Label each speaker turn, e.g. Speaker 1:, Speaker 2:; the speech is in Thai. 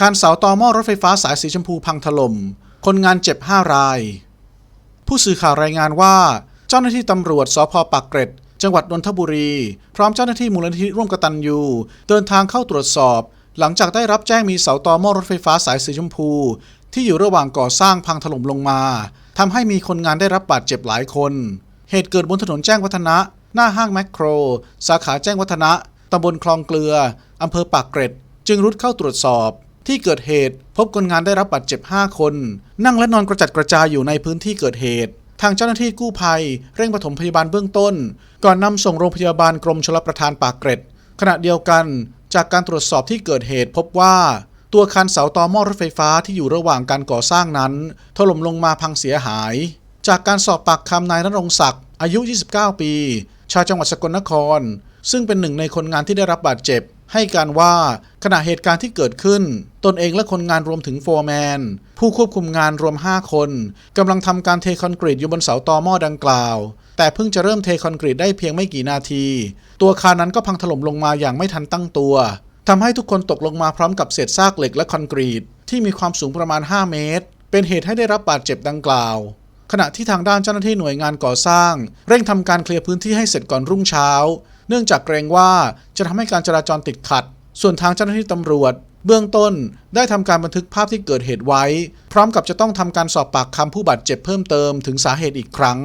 Speaker 1: คานเสาต่อหม้อรถไฟฟ้าสายสีชมพูพังถล่ม คนงานเจ็บ 5 ราย ผู้สื่อข่าวรายงานว่า เจ้าหน้าที่ตำรวจสพปากเกร็ด จังหวัดนนทบุรี พร้อมเจ้าหน้าที่มูลนิธิร่วมกตัญญูเดินทางเข้าตรวจสอบ หลังจากได้รับแจ้งมีเสาต่อหม้อรถไฟฟ้าสายสีชมพู ที่อยู่ระหว่างก่อสร้างพังถล่มลงมาทำให้มีคนงานได้รับบาดเจ็บหลายคน เหตุเกิดบนถนนแจ้งวัฒนะ หน้าห้างแมคโคร สาขาแจ้งวัฒนะตำบลคลองเกลืออำเภอปากเกร็ด จึงรุดเข้าตรวจสอบ ที่เกิดเหตุ พบคนงานได้รับบาดเจ็บ 5 คน นั่งและนอนกระจัดกระจายอยู่ในพื้นที่เกิดเหตุ ทางเจ้าหน้าที่กู้ภัย เร่งปฐมพยาบาลเบื้องต้น ก่อนนำส่งโรงพยาบาลกรมชลประทานปากเกร็ด ขณะเดียวกัน จากการตรวจสอบที่เกิดเหตุพบว่า ตัวคันเสาต่อหม้อรถไฟฟ้าที่อยู่ระหว่างการก่อสร้างนั้น ถล่มลงมาพังเสียหาย จากการสอบปากคำนายนรงศักดิ์อายุ 29 ปี ชาวจังหวัดสกลนคร ซึ่งเป็นหนึ่งในคนงานที่ได้รับบาดเจ็บ ให้การว่าขณะเหตุการณ์ที่เกิดขึ้น ตนเองและคนงานรวมถึงโฟร์แมน ผู้ควบคุมงานรวม 5 คนกำลังทำการเทคอนกรีตอยู่บนเสาตอหม้อดังกล่าว แต่เพิ่งจะเริ่มเทคอนกรีตได้เพียงไม่กี่นาที ตัวคานนั้นก็พังถล่มลงมาอย่างไม่ทันตั้งตัวทำให้ทุกคนตกลงมาพร้อมกับเศษซากเหล็กและคอนกรีต ที่มีความสูงประมาณ 5 เมตร เป็นเหตุให้ได้รับบาดเจ็บดังกล่าว ขณะที่ทางด้านเจ้าหน้าที่หน่วยงานก่อสร้าง เร่งทำการเคลียร์พื้นที่ให้เสร็จก่อนรุ่งเช้า เนื่องจากเกรงว่าจะทำให้การจราจรติดขัด ส่วนทางเจ้าหน้าที่ตำรวจ เบื้องต้นได้ทำการบันทึกภาพที่เกิดเหตุไว้ พร้อมกับจะต้องทำการสอบปากคำผู้บาดเจ็บเพิ่มเติมถึงสาเหตุอีกครั้ง